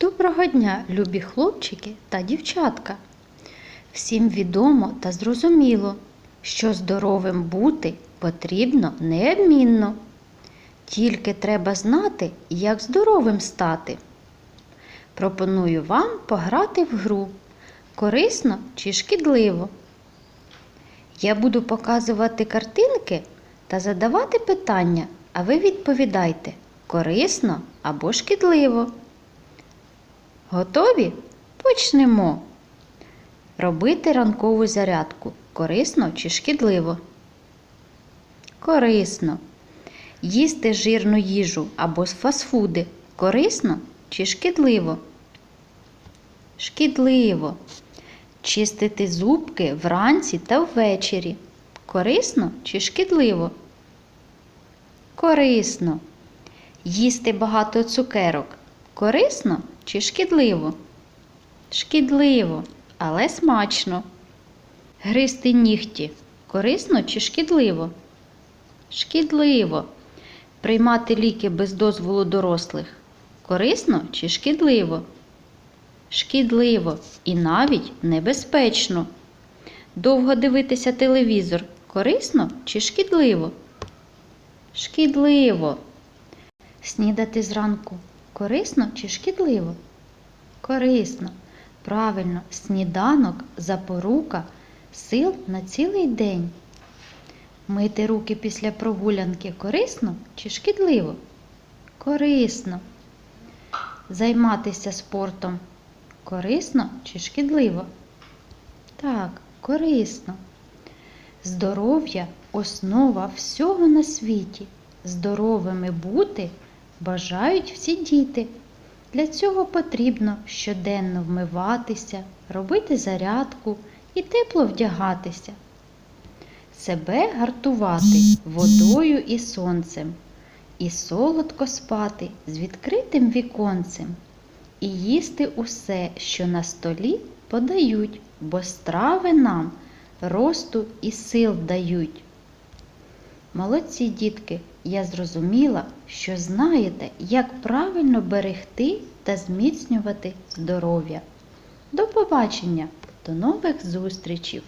Доброго дня, любі хлопчики та дівчатка! Всім відомо та зрозуміло, що здоровим бути потрібно неодмінно. Тільки треба знати, як здоровим стати. Пропоную вам пограти в гру корисно чи шкідливо. Я буду показувати картинки та задавати питання, а ви відповідайте корисно або шкідливо. Готові? Почнемо. Робити ранкову зарядку корисно чи шкідливо? Корисно. Їсти жирну їжу або фастфуди корисно чи шкідливо? Шкідливо. Чистити зубки вранці та ввечері. Корисно чи шкідливо? Корисно. Їсти багато цукерок. Корисно чи шкідливо? Шкідливо, але смачно. Гризти нігті. Корисно чи шкідливо? Шкідливо. Приймати ліки без дозволу дорослих. Корисно чи шкідливо? Шкідливо і навіть небезпечно. Довго дивитися телевізор. Корисно чи шкідливо? Шкідливо. Снідати зранку корисно чи шкідливо? Корисно. Правильно, сніданок запорука сил на цілий день. Мити руки після прогулянки корисно чи шкідливо? Корисно. Займатися спортом корисно чи шкідливо? Так, корисно. Здоров'я основа всього на світі. Здоровими бути бажають всі діти. Для цього потрібно щоденно вмиватися, робити зарядку і тепло вдягатися. Себе гартувати водою і сонцем, і солодко спати з відкритим віконцем, і їсти усе, що на столі подають, бо страви нам росту і сил дають. Молодці дітки, я зрозуміла, що знаєте, як правильно берегти та зміцнювати здоров'я. До побачення, до нових зустрічей!